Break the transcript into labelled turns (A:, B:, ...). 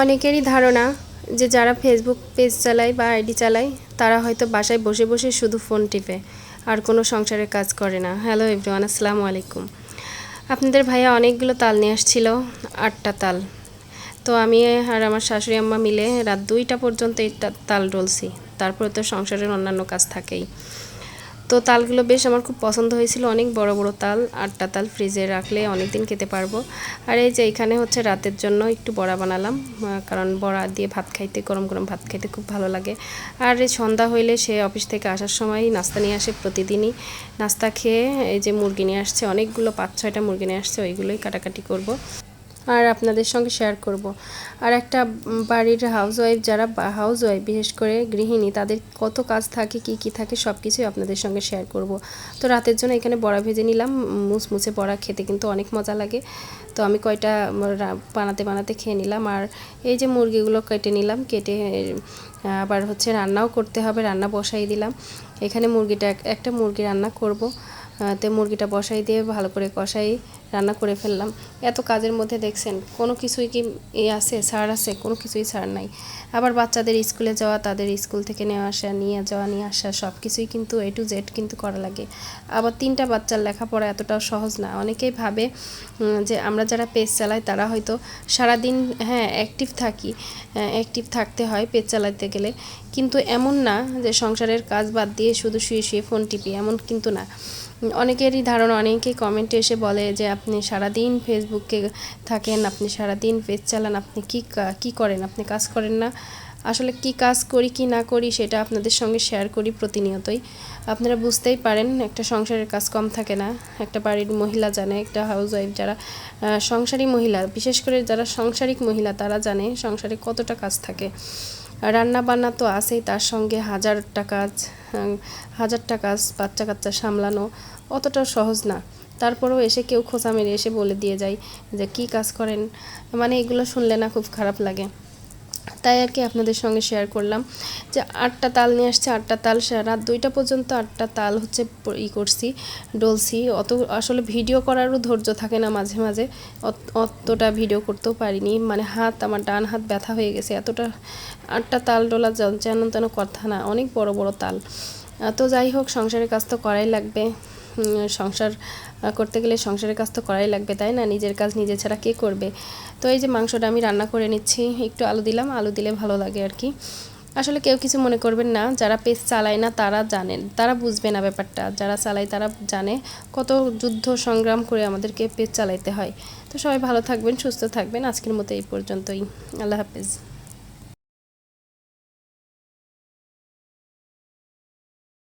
A: অনেকেরই ধারণা যে যারা ফেসবুক পেজ চালায় বা আইডি চালায়, তারা হয়তো বাসায় বসে বসে শুধু ফোন টিপে আর কোনো সংসারের কাজ করে না। হ্যালো এভরিওয়ান আসসালামু আলাইকুম। আপনাদের ভাইয়া অনেকগুলো তাল নিয়ে আসছিল, আটটা তাল। তো আমি আর আমার শাশুড়ি আম্মা মিলে রাত দুইটা পর্যন্ত এই তাল ডলছি। তারপরে তো সংসারের অন্যান্য কাজ থাকেই। তো তালগুলো বেশ আমার খুব পছন্দ হয়েছিল। অনেক বড় বড় তাল, আটটা তাল ফ্রিজে রাখলে অনেক দিন খেতে পারব। আর এই যে এখানে হচ্ছে রাতের জন্য একটু বড়া বানালাম কারণ বড়া দিয়ে ভাত খাইতে, গরম গরম ভাত খাইতে খুব ভালো লাগে। আর সন্ধ্যা হইলে সে অফিস থেকে আসার সময় নাস্তা নিয়ে আসে প্রতিদিনই। নাস্তা খেয়ে এই যে মুরগি নিয়ে আসছে, অনেকগুলো পাঁচ ছয়টা মুরগি নিয়ে আসছে, ওইগুলোই কাটাকাটি করব। আর আপনাদের সঙ্গে শেয়ার করব। আর একটা বাড়ির হাউস ওয়াইফ যারা হাউস ওয়াইফ বিশেষ করে গৃহিণী, তাদের কত কাজ থাকে, কি কি থাকে সব কিছুই আপনাদের সঙ্গে শেয়ার করব। তো রাতের জন্য এখানে বড়া ভেজে নিলাম মুসমুসে বড়া খেতে কিন্তু অনেক মজা লাগে। তো আমি কয়টা বানাতে বানাতে খেয়ে নিলাম। আর এই যে মুরগিগুলো কেটে নিলাম, কেটে, আবার হচ্ছে রান্নাও করতে হবে, রান্না বসাই দিলাম। এখানে মুরগিটা এক- একটা মুরগি রান্না করব। তো মুরগিটা বসাই দিয়ে ভালো করে কষাই, রান্না করে ফেললাম। এত কাজের মধ্যে দেখছেন, কোনো কিছুই কি এ আছে ছাড় আছে? কোনো কিছুই ছাড় নাই। আবার বাচ্চাদের স্কুলে যাওয়া, তাদের স্কুল থেকে নেওয়া আসা, নিয়ে যাওয়া, নিয়ে আসা সব কিছুই কিন্তু এ টু জেড কিন্তু করা লাগে। আবার তিনটা বাচ্চার লেখাপড়া এতটাও সহজ না। অনেকেই ভাবে যে আমরা যারা পেজ চালাই, তারা হয়তো সারাদিন হ্যাঁ অ্যাক্টিভ থাকি অ্যাক্টিভ থাকতে হয় পেজ চালাতে গেলে। কিন্তু এমন না যে সংসারের কাজ বাদ দিয়ে শুধু শুয়ে শুয়ে ফোন টিপি, এমন কিন্তু না। অনেকেরই ধারণা, অনেকেই কমেন্টে এসে বলে যে, আপনি সারাদিন ফেসবুকে থাকেন, আপনি সারাদিন পেজ চালান, আপনি কি কা- করেন? আপনি কাজ করেন না? আসলে কি কাজ করি, কি না করি, সেটা আপনাদের সঙ্গে শেয়ার করি প্রতিনিয়তই। আপনারা বুঝতেই পারেন, একটা সংসারের কাজ কম থাকে না। একটা বাড়ির মহিলা জানে, একটা হাউস ওয়াইফ যারা সংসারী মহিলা, বিশেষ করে যারা সাংসারিক মহিলা, তারা জানে সংসারে কতটা কাজ থাকে। রান্না বান্না তো আছেই, তার সঙ্গে হাজার টাকা হাজার টাকা বাচ্চা কাচ্চা সামলানো অতটা সহজ না। তারপরেও এসে কেউ খোঁচা মেরে এসে বলে দিয়ে যায় যে, কি কাজ করেন? মানে এগুলো শুনলে না খুব খারাপ লাগে। তাই আর কি আপনাদের সঙ্গে শেয়ার করলাম যে আটটা তাল নিয়ে আসছে, আটটা তাল রাত দুইটা পর্যন্ত আটটা তাল হচ্ছে ই করছি, ডলছি। অত আসলে ভিডিও করারও ধৈর্য থাকে না মাঝে মাঝে। অত- অতটা ভিডিও করতেও পারিনি। মানে হাত, আমার ডান হাত ব্যথা হয়ে গেছে। এতটা আটটা তাল ডোলা যেন তেন কথা না, অনেক বড় বড় তাল। তো যাই হোক, সংসারের কাজ তো করাই লাগবে। সংসার করতে গেলে সংসারের কাজ তো করাই লাগবে, তাই না? নিজের কাজ নিজে ছাড়া কে করবে? তো এই যে মাংসটা আমি রান্না করে নিচ্ছি, একটু আলু দিলাম, আলু দিলে ভালো লাগে আর কি। আসলে কেউ কিছু মনে করবেন না, যারা পেজ চালায় না তারা জানেন, তারা বুঝবে না ব্যাপারটা। যারা চালায় তারা জানে কত যুদ্ধ সংগ্রাম করে আমাদেরকে পেজ চালাইতে হয়। তো সবাই ভালো থাকবেন, সুস্থ থাকবেন। আজকের মতো এই পর্যন্তই। আল্লাহ হাফেজ।